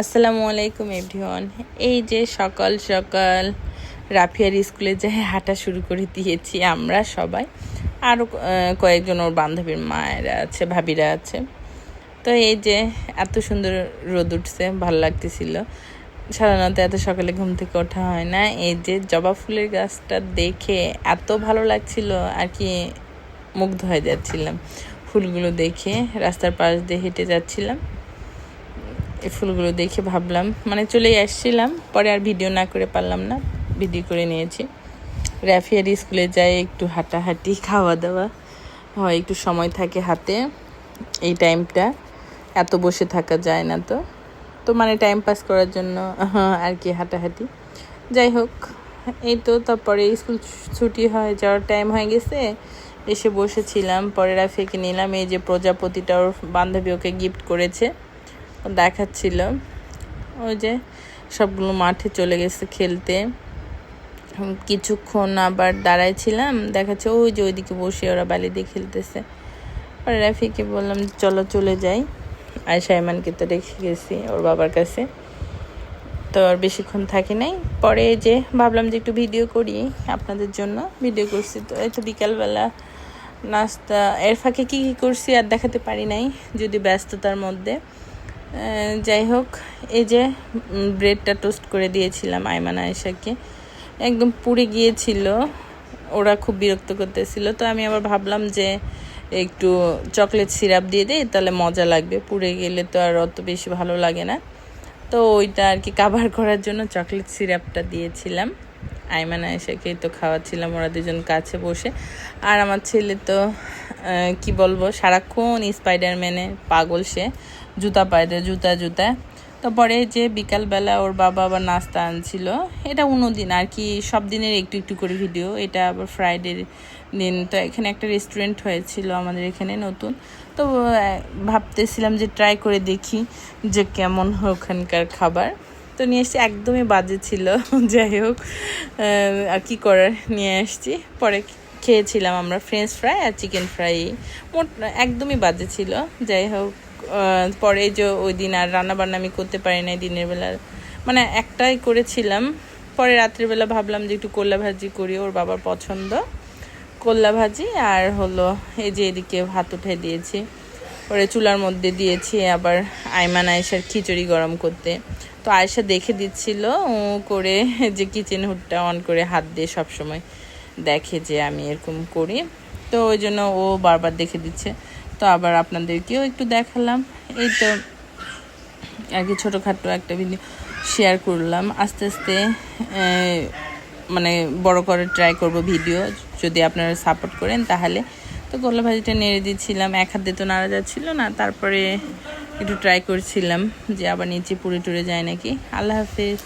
আসসালামু আলাইকুম এভরিওয়ান। এই যে সকাল সকাল রাফিয়ার স্কুলে যাই হাঁটা শুরু করে দিয়েছি আমরা সবাই আরও কয়েকজন ওর বান্ধবীর মায়েরা আছে, ভাবিরা আছে। তো এই যে এত সুন্দর রোদ উঠছে, ভালো লাগতেছিল। সাধারণত এত সকালে ঘুম থেকে ওঠা হয় না। এই যে জবা ফুলের গাছটা দেখে এত ভালো লাগছিল, আর কি মুগ্ধ হয়ে যাচ্ছিলাম। ফুলগুলো দেখে রাস্তার পাশ দিয়ে হেঁটে যাচ্ছিলাম। এই ফুলগুলো দেখে ভাবলাম মানে চলেই আসছিলাম, পরে আর ভিডিও না করে পারলাম না ভিডিও করে নিয়েছি। র্যাফিয়ার স্কুলে যাই, একটু হাঁটাহাঁটি খাওয়া দাওয়া হয় একটু সময় থাকে হাতে, এই টাইমটা। এত বসে থাকা যায় না তো। তো মানে টাইম পাস করার জন্য আর কি হাঁটাহাঁটি। যাই হোক, এই তো তারপরে স্কুল ছুটি হয়, যাওয়ার টাইম হয়ে গেছে। এসে বসেছিলাম, পরে রাফিয়াকে নিলাম, এই যে প্রজাপতিটা ওর বান্ধবী ওকে গিফট করেছে। দেখাচ্ছিল। ওই যে সবগুলো মাঠে চলে গেছে খেলতে। কিছুক্ষণ আবার দাঁড়াইছিলাম, দেখাচ্ছে ওই যে ওইদিকে বসে ওরা বালি দিয়ে খেলতেছে। পরে রাফিকে বললাম, চলো চলে যাই। আর সাইমানকে তো রেখে গেছি ওর বাবার কাছে। তো আর বেশিক্ষণ থাকি নাই। পরে যে ভাবলাম যে একটু ভিডিও করি আপনাদের জন্য। ভিডিও করছি তো। এই তো বিকালবেলা নাস্তা, এর ফাঁকে কী কী করছি আর দেখাতে পারি নাই, যদি ব্যস্ততার মধ্যে। যাই হোক, এই যে ব্রেডটা টোস্ট করে দিয়েছিলাম আইমান আয়েশাকে। একদম পুড়ে গিয়েছিল, ওরা খুব বিরক্ত করতেছিল। তো আমি আবার ভাবলাম যে, একটু চকলেট সিরাপ দিয়ে দিই, তাহলে মজা লাগবে। পুড়ে গেলে তো আর অত বেশি ভালো লাগে না। তো ওইটা আর কি কাভার করার জন্য চকলেট সিরাপটা দিয়েছিলাম। আইমান আয়েশাকে তো খাওয়াচ্ছিলাম, ওরা দুজন কাছে বসে। আর আমার ছেলে তো কি বলব, সারাক্ষণ স্পাইডারম্যানে পাগল সে, জুতা পায়ে জুতা জুতা। তারপরে যে বিকালবেলা ওর বাবা আবার নাস্তা আনছিল, এটা দিন, আর কি সব দিনের একটু একটু করে ভিডিও। এটা আবার ফ্রাইডে দিন, তো এখানে একটা রেস্টুরেন্ট হয়েছিল আমাদের এখানে নতুন। তো ভাবতেছিলাম যে ট্রাই করে দেখি যে কেমন ওখানকার খাবার। তো নিয়ে এসছি একদমই বাজে ছিল। যাই হোক আর কী করার, নিয়ে আসছি। পরে খেয়েছিলাম আমরা ফ্রেঞ্চ ফ্রাই আর চিকেন ফ্রাই মোট একদমই বাজে ছিল। যাই হোক পরে যে ওই দিন আর রান্নাবান্না আমি করতে পারি নাই দিনের বেলা। মানে একটাই করেছিলাম। পরে রাত্রিবেলা ভাবলাম যে একটু কল্লা ভাজি করি, ওর বাবার পছন্দ। কল্লা ভাজি আর হলো এই যে এদিকে ভাত উঠে দিয়েছি। পরে চুলার মধ্যে দিয়েছি আবার আইমান আয়েশার খিচুড়ি গরম করতে। তো আয়েশা দেখে দিচ্ছিল, ও করে যে কিচেন হুডটা অন করে হাত দিয়ে সবসময় দেখে যে আমি এরকম করি। তো ওই জন্য ও বারবার দেখে দিচ্ছে। তো আবার আপনাদেরকেও একটু দেখালাম। এই তো আর কি ছোটোখাটো একটা ভিডিও শেয়ার করলাম। আস্তে আস্তে মানে বড় করে ট্রাই করব ভিডিও যদি আপনারা সাপোর্ট করেন তাহলে। তো গোলা ভাজিটা নেড়ে দিচ্ছিলাম। এক হাত তো নাড়া যাচ্ছিল না, তারপরে একটু ট্রাই করছিলাম যে আবার নিচে পুরে টুরে যায় নাকি। আল্লাহ হাফিজ।